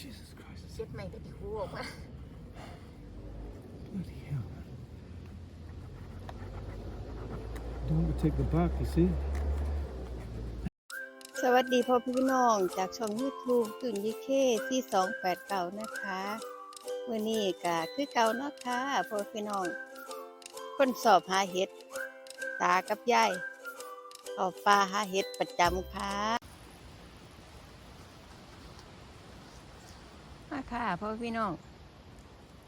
Jesus Christ. เช็ดใหม่ก็ที่คูออกมา Bloody hell. Don't take the back, you see? สวัสดีพ่อพี่น้องจากช่อง YouTube ตุนยิเคที่289นะคะมื่อนี้ก็คือเก่าเนาะค่ะพ่อพี่น้องคนสอบหาเห็ด ตากับยายออกปลาหาเห็ดประจำค่ะ มาค่ะ พ่อพี่น้อง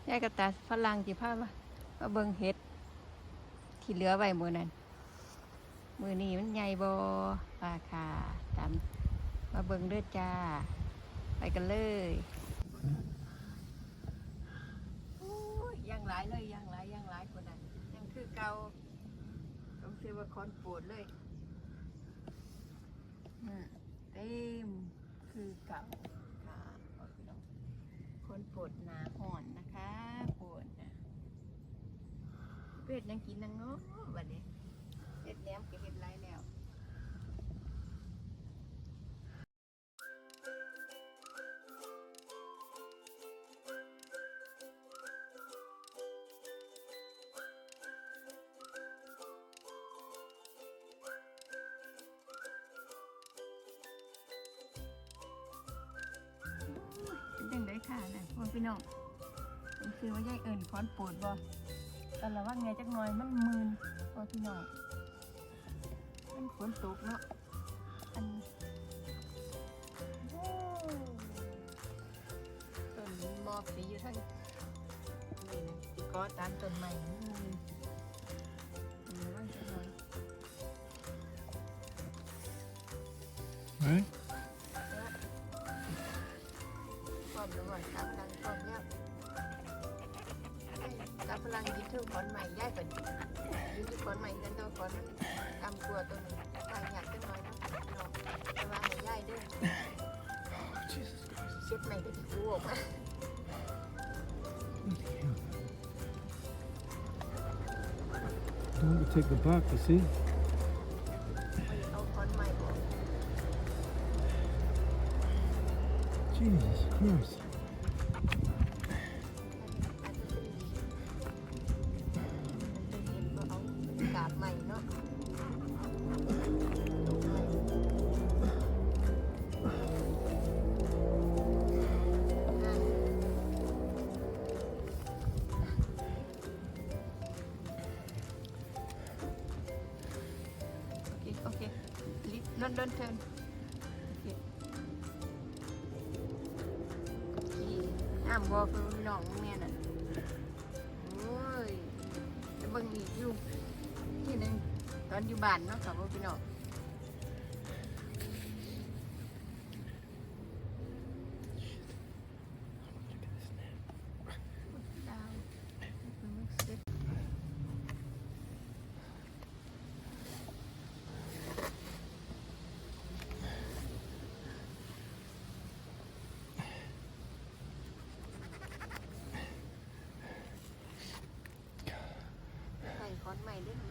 ยายกับตาฝรั่งจิพามามาเบิงเห็ด ที่เหลือไว้มือนั้น มือนี้มันใหญ่บอปลาค่ะตามมาเบิงเด้อจ้า ไปกันเลยยังหลายเลยยังหลายยังหลายคนน่ะยังคือเกาต้องซื้อว่าคอนปวดเลยเต็มคือเก่าค่ะเอา ปวดหนาห่อนนะคะปวดนะเป็ดยังกินนังเนาะ นะพ่อพี่น้องผมซื้อว่ายายเอิญค้อนปวดบ่แต่ละว่าไงจักหน่อยมันมึนพ่อพี่น้องมันฝนตกเนาะอันต้นมอกสีอยู่ทั้งนี่นะสิก็ตามต้นใหม่นี่นี่ว่าจะหน่อย Don't take the back, you see? เอาขอนใหม่ออก Jesus Christ. ลิฟลอนดอนเทิร์นโอเคขี่ห้ามบอคือน้องแม่น่ะโอ้ยจะเบิ่งอีกอยู่ที่หนึ่งตอนอยู่บ้านเนาะค่ะพ่อพี่น้อง ใส่คอนใหม่ได้มันได้ง่าย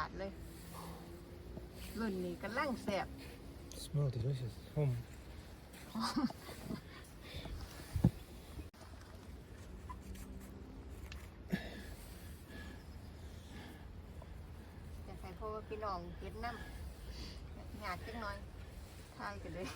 าวงามสะอาดเลยรุ่นนี้กำลังแสบ Smell delicious. Home. อยากให้พ่อพี่น้องเห็นน้ำหยาดจังหน่อยทายกันเลย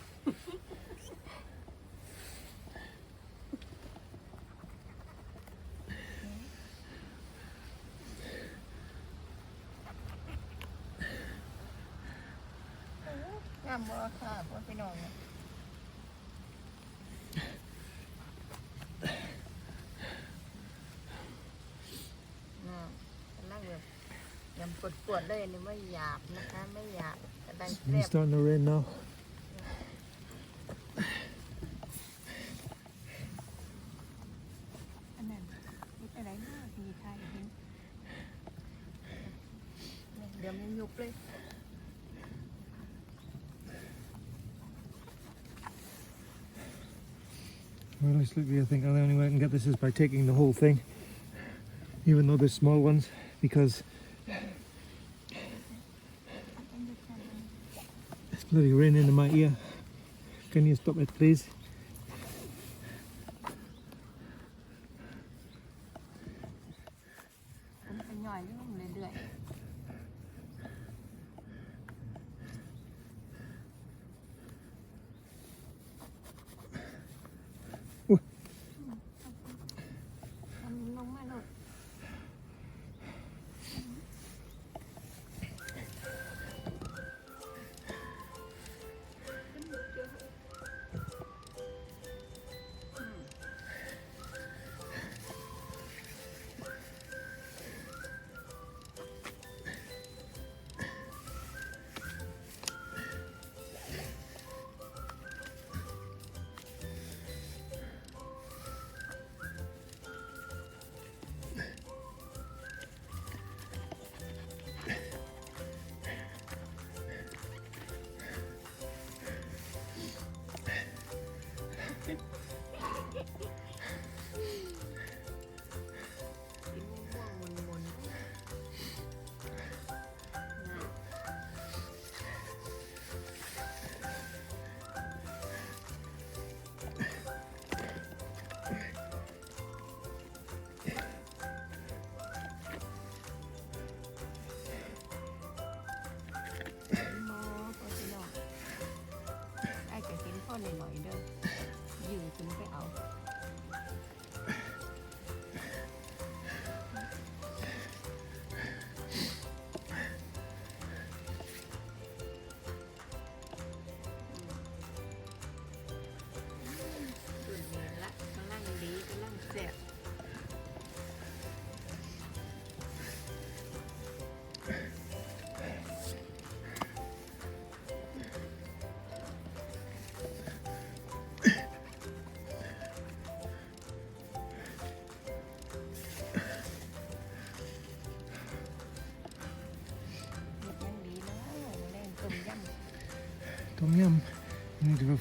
น้ำบ่ค่ะพ่อพี่น้องน่ะกำลังแบบยำปวดๆเลยนี่ไม่หยาบนะคะ ไม่หยาบกำลัง It's แซ่บ starting to rain now. อันนั้นนี่อะไรมากมีใครเห็เดี๋ยวมันยุบเลย Well, I sleepy. I think the only way I can get this is by taking the whole thing, even though there's small ones, because it's bloody raining in my ear. Can you stop it, please?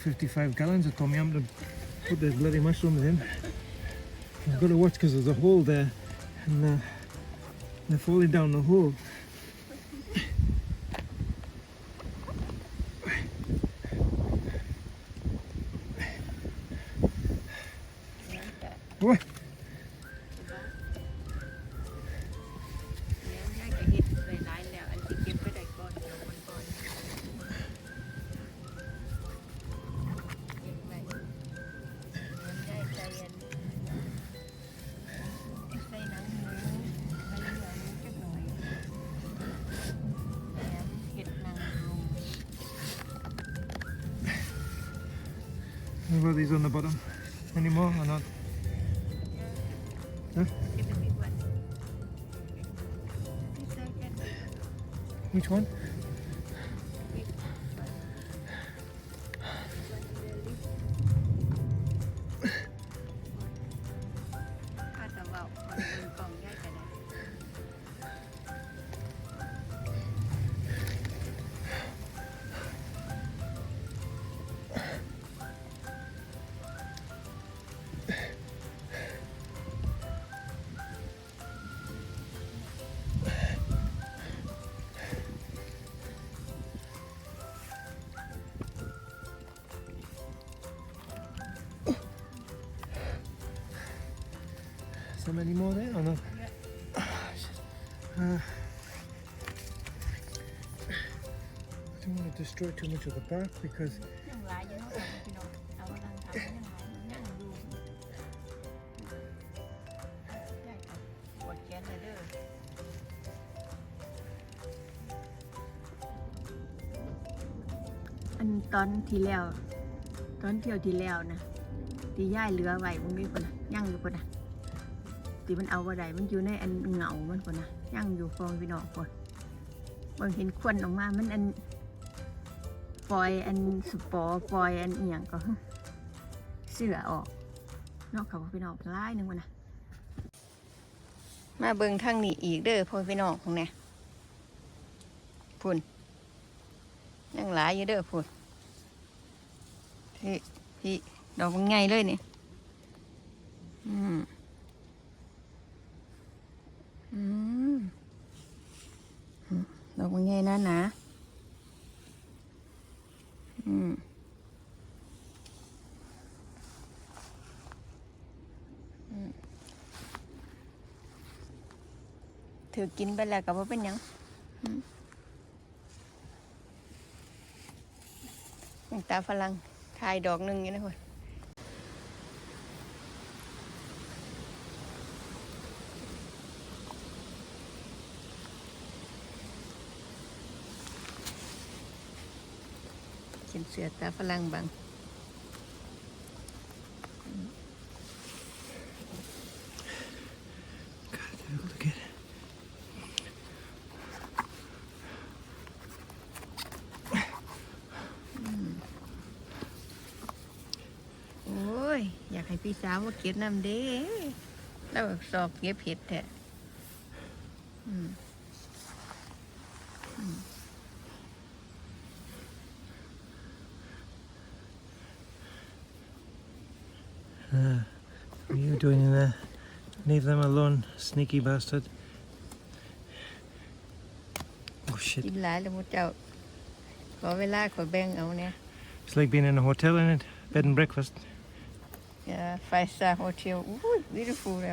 55 gallons of tom yum to put the bloody mushrooms in. I've got to watch because there's a hole there, and uh, they're falling down the hole. Oi. What about these on the bottom? Any more or not? Huh? Get the big one. This I get Which one? So many more there or not? Yeah. Ah, shit. Uh, I don't want to destroy too much of the bark because ยังหลายอยู่เนาะพี่น้องเอากำลังทำยังหลายยังดูได้ครับกดแขนเลยเด้อ อันตอนที่แล้ว ตอนเที่ยวที่แล้วนะที่ย่ายเหลือไว้มันมีคนนะยังอยู่คนนะ ที่มันเอาว่าใดมันอยู่ในอันเหงามันคนนะยังอยู่ฟองพี่น้องคนบางเห็นควันออกมา มันอันปล่อยอันสปอร์ปล่อยอันเอียงก็เสือออกนอกเขาพี่น้องลายหนึ่งวันนะมาเบิ่งทางนี้อีกเด้อพ่อพี่น้องของเนี่ยพุ่นยังหลายอยู่เด้อพุ่นพี่พี่ดอกมันไงเลยนี่อืมอืม อืมดอกมันไงนะนาอืมอืมถือกินไปแล้วก็บ่เป็นยังต่างตาฝรั่งทายดอกหนึ่งอย่างนี้นะคน เขียนเสือตาฝรั่งบังโอ้ยอยากให้พี่สาวมาเก็บน้ำเด้แล้วสอบเก็บเห็ดแท้อืม Uh, what are you doing in there? Leave them alone, sneaky bastard. Oh shit. กินหลายแล้วมุเจ้า ขอเวลาขอแบ่งเอาเนี่ย It's like being in a hotel, in it? Bed and breakfast. ไฟสตาร์โฮเทลอุ้ย beautiful เ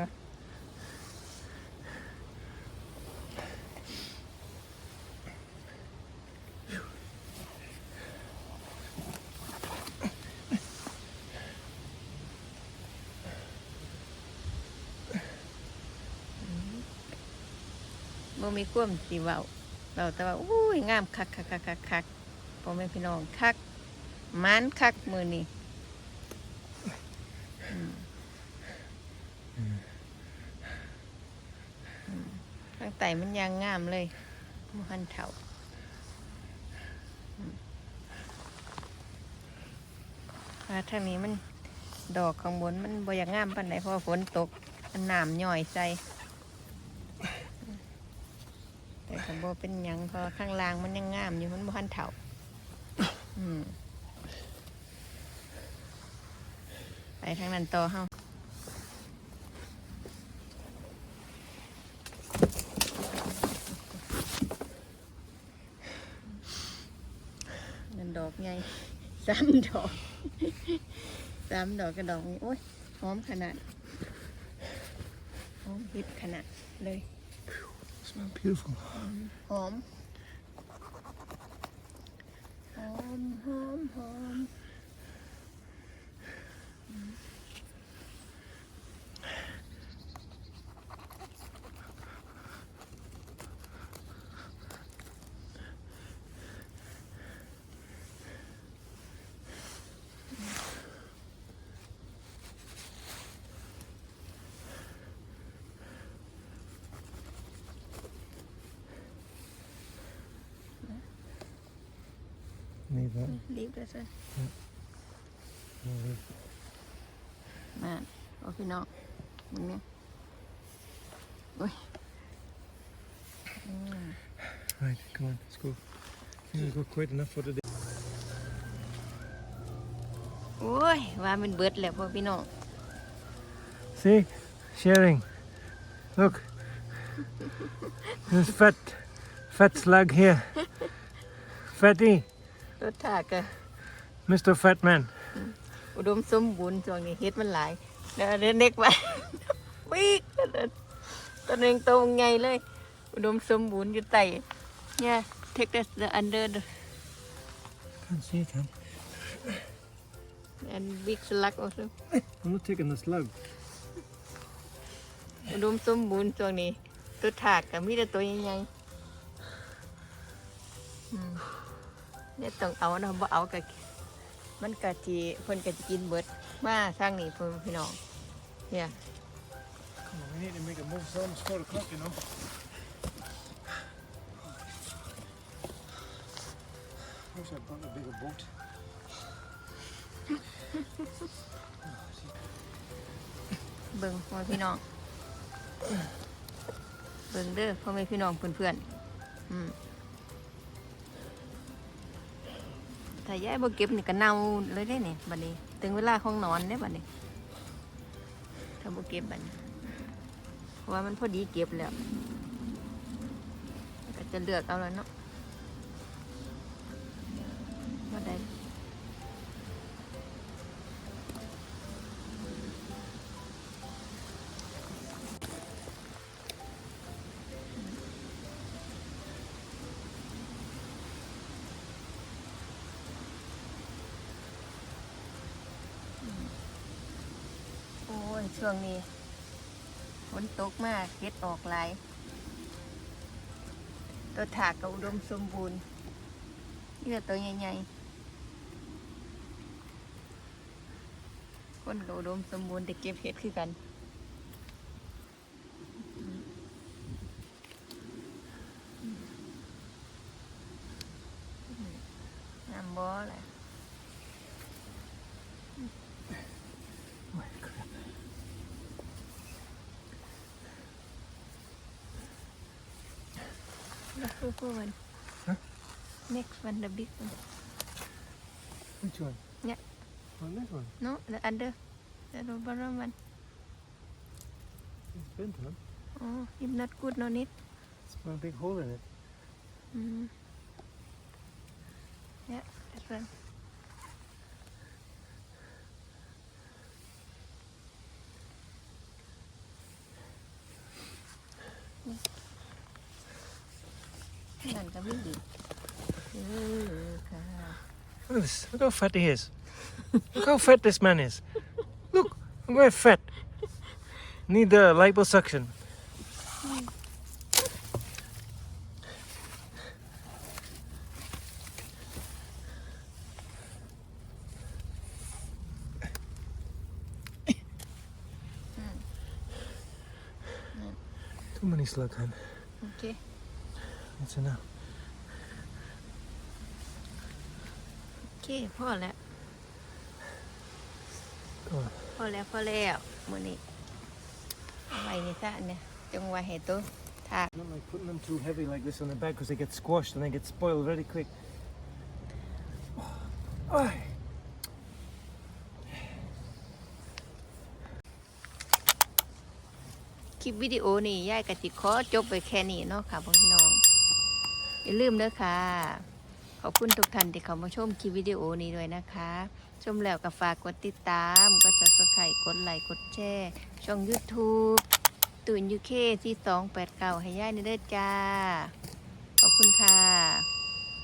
บ่มีความสิเว้าเว้าแต่ว่าอุ้ยงามคักคักคักคักคักพ่อแม่พี่น้องคักมันคักมือนี่อืมอืมข้างใต้มันยังงามเลยมหันเถาอืมาทางนี้มันดอกข้างบนมันบ่อยากงามปานใดเพราะฝนตกมันน้ำย่อยใส่ แต่ก็บ่เป็นหยังเพราะว่าข้างล่างมันยังงามอยู่มันบ่ทันเฒ่า อืมไปทางนั้นต่อเฮานั่นดอกไงสามดอกสามดอกกระดอกนี้โอ้ยหอมขนาดหอมฮิตขนาดเลย Smell beautiful. หอมห อมหอมหอม Leave that. รีบเลยสิ No, leave. มาโอ้พี่น้องมึงเนี่ยโอ้ยอืม Right, come on, let's go. I think we've got quite enough for today. โอ้ยว่ามันเบิดแล้วพ่อพี่น้อง See? Sharing. Look. There's fat, fat slug here. Fatty, รสชาติก็ Mr. Fat Man. อุดมสมบูรณ์ช่วงนี้เฮ็ดมันหลายเดี๋ยวเด็กๆไปปีกตัวหนึงโตวใหญ่เลย อุดมสมบูรณ์อยู่ใต้เนี่ย take this the under the Can't see it, huh? and big slug also I'm not taking the slug. อุดมสมบูรณ์ช่วงนี้ตัวถาดกับมีแต่ตัวใหญ่ๆอืม เนี่ยต้องเอาเนาะบ่เอากับมันกะจีเพิ่นกะจิกินเบิดมาทางนี้เพิ่นพี่น้องเนี่ย Come on, we need to make a move. It's almost four o'clock, you know. Wish I brought a bigger boat. เบิ่งพ่อแม่พี่น้อง เบิ่งเด้อพ่อแม่พี่น้องเพื่อนๆอืม ถ้ายายบ่เก็บนี่ก็เน่าเลยได้นี่บัดนี้ ถึงเวลาของนอนเด้บัดนี้ ถ้าบ่เก็บบัดนี้เพราะว่ามันพอดีเก็บแล้วก็จะเลือกเอาแล้วเนาะว่าได้ วงนี้ฝนตกมากเก็ดออกหลายตัวถากก็อุดมสมบูรณ์นี่ก็ตัวใหญ่ๆคนก็อุดมสมบูรณ์แต่เก็บเห็ดคือกัน Over one. Huh? Next one, the big one. Which one? Yeah. On this one. No, the under. The bottom one. It's bent, huh? Oh, if not good, no need. It's got a big hole in it. Mm. Yeah, that one. at this. Look how fat he is. Look how fat this man is. Look, I'm very fat. Need the liposuction. Too many slug hand. Okay. That's enough. พอแล้ว Go on. พอแล้วพอแล้วมื้อนี้เอาไว้นี่ซะเนี่ยจงไว้ให้ตัวถาก Not like putting them too heavy like this on the bag because they get squashed and they get spoiled very quick. Oh. คลิปวิดีโอนี่ย่ายกะจิขอจบไปแค่นี้เนาะค่ะพ่อพี่น้อง อย่าลืมเด้อค่ะข อบคุณทุกท่านที่เข้ามาชมคลิปวิดีโอนี้ด้วยนะคะ ชมแล้วก็ฝากกดติดตาม กด s u b s c r i b กดไลค์ กดแชร์ ช่อง YouTube ตุ่นยูเคที่289ให้ย่ายนี่เด้อจ้า ขอบคุณค่ะ